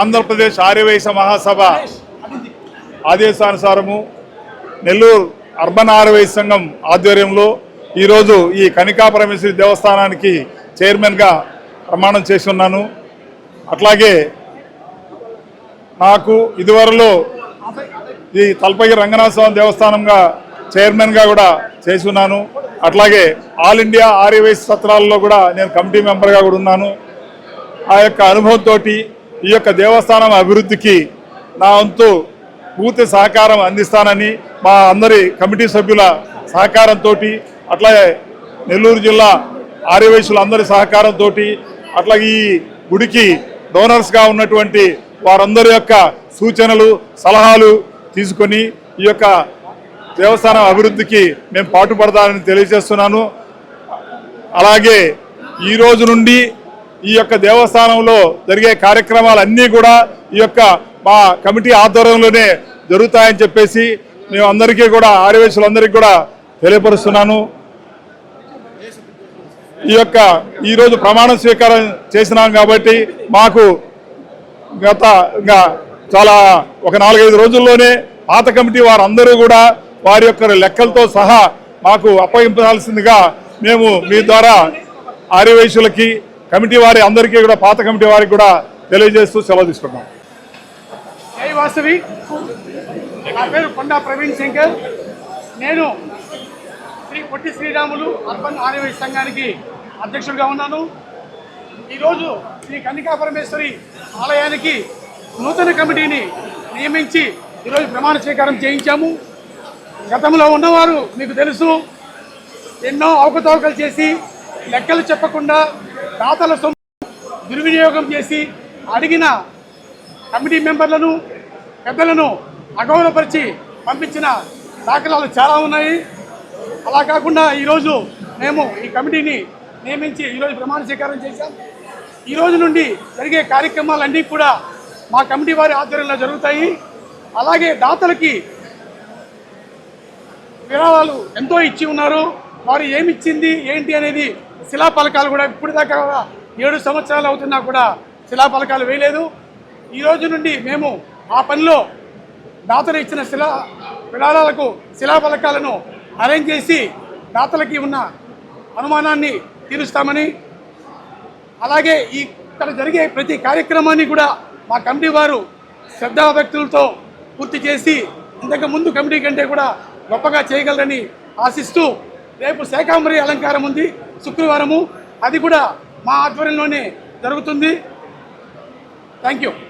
ఆంధ్రప్రదేశ్ ఆర్యవైశ్య మహాసభ ఆదేశానుసారము నెల్లూరు అర్బన్ ఆర్యవైశ్య సంఘం ఆధ్వర్యంలో ఈరోజు ఈ కనికా పరమేశ్వరి దేవస్థానానికి చైర్మన్గా ప్రమాణం చేసి ఉన్నాను అట్లాగే నాకు ఇదివరలో ఈ తలపగి రంగనాథ స్వామి దేవస్థానంగా చైర్మన్గా కూడా చేసి ఉన్నాను అట్లాగే ఆల్ ఇండియా ఆర్యవైస్ సత్రాల్లో కూడా నేను కమిటీ మెంబర్గా కూడా ఉన్నాను. ఆ యొక్క అనుభవంతో ఈ యొక్క దేవస్థానం అభివృద్ధికి నా వంతు పూర్తి సహకారం అందిస్తానని మా అందరి కమిటీ సభ్యుల సహకారంతో అట్లాగే నెల్లూరు జిల్లా ఆర్యవైశ్యులందరి సహకారంతో అట్లాగే ఈ గుడికి డోనర్స్గా ఉన్నటువంటి వారందరి యొక్క సూచనలు సలహాలు తీసుకొని ఈ యొక్క దేవస్థానం అభివృద్ధికి మేము పాటుపడతానని తెలియజేస్తున్నాను. అలాగే ఈ రోజు నుండి ఈ యొక్క దేవస్థానంలో జరిగే కార్యక్రమాలన్నీ కూడా ఈ యొక్క మా కమిటీ ఆధ్వర్యంలోనే జరుగుతాయని చెప్పేసి మేము అందరికీ కూడా ఆర్యవేశులందరికీ కూడా తెలియపరుస్తున్నాను. ఈ యొక్క ఈరోజు ప్రమాణ స్వీకారం చేసినాం కాబట్టి మాకు గత ఇంకా చాలా ఒక నాలుగైదు రోజుల్లోనే పాత కమిటీ వారందరూ కూడా వారి యొక్క లెక్కలతో సహా మాకు అప్పగించాల్సిందిగా మేము మీ ద్వారా ఆర్యవైశ్యులకి కమిటీ వారి అందరికీ కూడా పాత కమిటీ వారికి కూడా తెలియజేస్తూ సెలవు తీసుకున్నాం జై వాసవి. నా పేరు కొండా ప్రవీణ్ శంకర్. నేను శ్రీ పొట్టి శ్రీరాములు అర్బన్ ఆర్యవేశ సంఘానికి అధ్యక్షుడిగా ఉన్నాను. ఈరోజు శ్రీ కన్నికా పరమేశ్వరి ఆలయానికి నూతన కమిటీని నియమించి ఈరోజు ప్రమాణ స్వీకారం చేయించాము. గతంలో ఉన్నవారు మీకు తెలుసు ఎన్నో అవకతవకలు చేసి లెక్కలు చెప్పకుండా దాతల సొమ్ము దుర్వినియోగం చేసి అడిగిన కమిటీ మెంబర్లను పెద్దలను అగౌరవపరిచి పంపించిన దాఖలాలు చాలా ఉన్నాయి. అలా కాకుండా ఈరోజు మేము ఈ కమిటీని నియమించి ఈరోజు ప్రమాణ స్వీకారం చేశాం. ఈ రోజు నుండి జరిగే కార్యక్రమాలన్నీ కూడా మా కమిటీ వారి ఆధ్వర్యంలో జరుగుతాయి. అలాగే దాతలకి విరాళాలు ఎంతో ఇచ్చి ఉన్నారు. వారు ఏమిచ్చింది ఏంటి అనేది శిలాఫలకాలు కూడా ఇప్పటిదాకా ఏడు సంవత్సరాలు అవుతున్నా కూడా శిలాఫలకాలు వేయలేదు. ఈ రోజు నుండి మేము ఆ పనిలో దాతలు ఇచ్చిన శిలా విరాళాలకు శిలాఫలకాలను అరేంజ్ చేసి దాతలకి ఉన్న అనుమానాన్ని తీరుస్తామని అలాగే ఈ ఇక్కడ జరిగే ప్రతి కార్యక్రమాన్ని కూడా మా కమిటీ వారు శ్రద్ధాభక్తులతో పూర్తి చేసి ఇంతకు ముందు కమిటీ కంటే కూడా గొప్పగా చేయగలరని ఆశిస్తూ రేపు శాకాంబరి అలంకారం ఉంది. శుక్రవారము. అది కూడా మా ఆధ్వర్యంలోనే జరుగుతుంది. Thank you